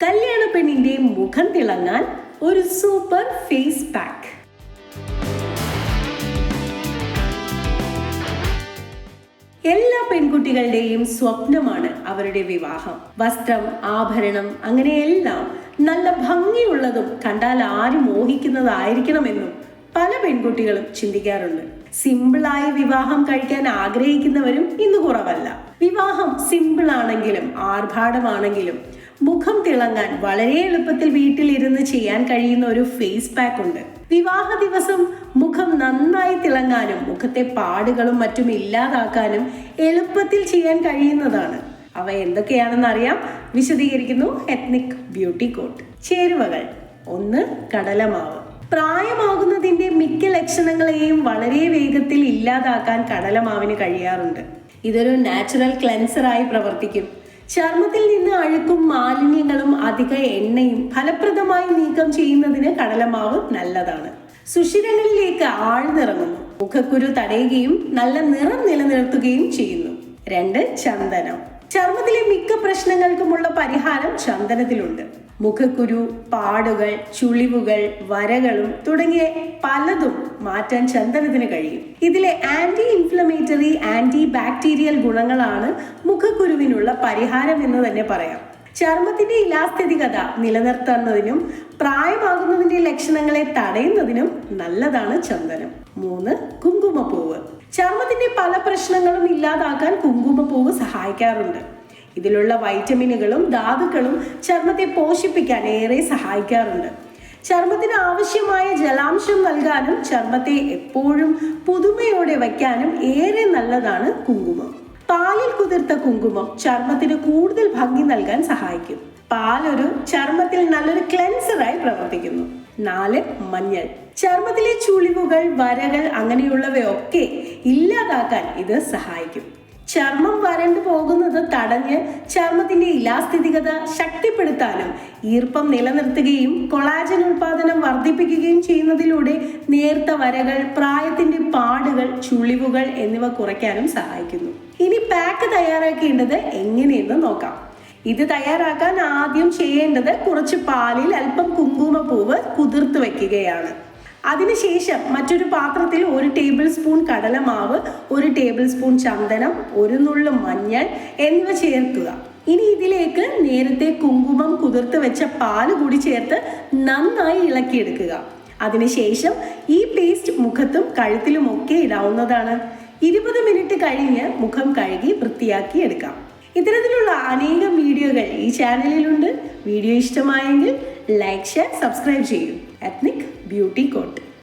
കല്യാണ പെണ്ണിന്റെ മുഖം തിളങ്ങാൻ ഒരു സൂപ്പർ ഫേസ് പാക്ക്. എല്ലാ പെൺകുട്ടികളുടെയും സ്വപ്നമാണ് അവരുടെ വിവാഹം. വസ്ത്രം ആഭരണം അങ്ങനെയെല്ലാം നല്ല ഭംഗിയുള്ളതും കണ്ടാൽ ആരും മോഹിക്കുന്നതായിരിക്കണമെന്നും പല പെൺകുട്ടികളും ചിന്തിക്കാറുണ്ട്. സിമ്പിളായി വിവാഹം കഴിക്കാൻ ആഗ്രഹിക്കുന്നവരും ഇന്ന് കുറവല്ല. വിവാഹം സിമ്പിൾ ആണെങ്കിലും ആർഭാടമാണെങ്കിലും മുഖം തിളങ്ങാൻ വളരെ എളുപ്പത്തിൽ വീട്ടിലിരുന്ന് ചെയ്യാൻ കഴിയുന്ന ഒരു ഫേസ് പാക്ക് ഉണ്ട്. വിവാഹ ദിവസം മുഖം നന്നായി തിളങ്ങാനും മുഖത്തെ പാടുകളും മറ്റും ഇല്ലാതാക്കാനും എളുപ്പത്തിൽ ചെയ്യാൻ കഴിയുന്നതാണ്. അവ എന്തൊക്കെയാണെന്ന് അറിയാം വിശദീകരിക്കുന്നു എത്നിക് ബ്യൂട്ടി കോട്ട് ചേരുവകൾ. ഒന്ന് കടലമാവ്. പ്രായമാകുന്നതിന്റെ മിക്ക ലക്ഷണങ്ങളെയും വളരെ വേഗത്തിൽ ഇല്ലാതാക്കാൻ കടലമാവിന് കഴിയാറുണ്ട്. ഇതൊരു നാച്ചുറൽ ക്ലെൻസറായി പ്രവർത്തിക്കും. ചർമ്മത്തിൽ നിന്ന് അഴുക്കും മാലിന്യങ്ങളും അധിക എണ്ണയും ഫലപ്രദമായി നീക്കം ചെയ്യുന്നതിന് കടലമാവ് നല്ലതാണ്. സുഷിരങ്ങളിലേക്ക് ആഴ്ന്നിറങ്ങുന്നു. മുഖക്കുരു തടയുകയും നല്ല നിറം നിലനിർത്തുകയും ചെയ്യുന്നു. രണ്ട് ചന്ദനം. ചർമ്മത്തിലെ മിക്ക പ്രശ്നങ്ങൾക്കുമുള്ള പരിഹാരം ചന്ദനത്തിലുണ്ട്. മുഖക്കുരു പാടുകൾ ചുളിവുകൾ വരകളും തുടങ്ങിയ പലതും മാറ്റാൻ ചന്ദനത്തിന് കഴിയും. ഇതിലെ ആന്റി ഇൻഫ്ലമേറ്ററി ആന്റി ബാക്ടീരിയൽ ഗുണങ്ങളാണ് മുഖക്കുരുവിനുള്ള പരിഹാരം എന്ന് തന്നെ പറയാം. ചർമ്മത്തിന്റെ ഇലാസ്ഥിതികത നിലനിർത്തുന്നതിനും പ്രായമാകുന്നതിന്റെ ലക്ഷണങ്ങളെ തടയുന്നതിനും നല്ലതാണ് ചന്ദനം. മൂന്ന് കുങ്കുമപ്പൂവ്. ചർമ്മത്തിന്റെ പല പ്രശ്നങ്ങളും ഇല്ലാതാക്കാൻ കുങ്കുമപ്പൂവ് സഹായിക്കാറുണ്ട്. ഇതിലുള്ള വൈറ്റമിനുകളും ധാതുക്കളും ചർമ്മത്തെ പോഷിപ്പിക്കാൻ ഏറെ സഹായിക്കാറുണ്ട്. ചർമ്മത്തിന് ആവശ്യമായ ജലാംശം നൽകാനും ചർമ്മത്തെ എപ്പോഴും പുതുമയോടെ വയ്ക്കാനും ഏറെ നല്ലതാണ് കുങ്കുമം. പാലിൽ കുതിർത്ത കുങ്കുമം ചർമ്മത്തിന് കൂടുതൽ ഭംഗി നൽകാൻ സഹായിക്കും. പാലൊരു ചർമ്മത്തിൽ നല്ലൊരു ക്ലെൻസറായി പ്രവർത്തിക്കുന്നു. നാല് മഞ്ഞൾ. ചർമ്മത്തിലെ ചുളിവുകൾ വരകൾ അങ്ങനെയുള്ളവയൊക്കെ ഇല്ലാതാക്കാൻ ഇത് സഹായിക്കും. ചർമ്മം വരണ്ടു പോകുന്നത് തടഞ്ഞ് ചർമ്മത്തിന്റെ ഇലാസ്ഥിതികത ശക്തിപ്പെടുത്താനും ഈർപ്പം നിലനിർത്തുകയും കൊളാജൻ ഉൽപാദനം വർദ്ധിപ്പിക്കുകയും ചെയ്യുന്നതിലൂടെ നേർത്ത വരകൾ പ്രായത്തിന്റെ പാടുകൾ ചുളിവുകൾ എന്നിവ കുറയ്ക്കാനും സഹായിക്കുന്നു. ഇനി പാക്ക് തയ്യാറാക്കേണ്ടത് എങ്ങനെയെന്ന് നോക്കാം. ഇത് തയ്യാറാക്കാൻ ആദ്യം ചെയ്യേണ്ടത് കുറച്ച് പാലിൽ അല്പം കുങ്കുമപ്പൂവ് കുതിർത്ത് വെക്കുകയാണ് അതിനുശേഷം മറ്റൊരു പാത്രത്തിൽ ഒരു ടേബിൾ സ്പൂൺ കടലമാവ് ഒരു ടേബിൾ സ്പൂൺ ചന്ദനം ഒരു നുള്ളു മഞ്ഞൾ എന്നിവ ചേർക്കുക. ഇനി ഇതിലേക്ക് നേരത്തെ കുങ്കുമം കുതിർത്ത് വെച്ച പാൽ കൂടി ചേർത്ത് നന്നായി ഇളക്കിയെടുക്കുക. അതിനുശേഷം ഈ പേസ്റ്റ് മുഖത്തും കഴുത്തിലും ഒക്കെ ഇടാവുന്നതാണ്. ഇരുപത് മിനിറ്റ് കഴിഞ്ഞ് മുഖം കഴുകി വൃത്തിയാക്കി എടുക്കാം. ഇത്തരത്തിലുള്ള അനേകം വീഡിയോകൾ ഈ ചാനലിലുണ്ട് വീഡിയോ ഇഷ്ടമായെങ്കിൽ ലൈക്ക് ഷെയർ സബ്സ്ക്രൈബ് ചെയ്യൂ. Ethnic beauty coat.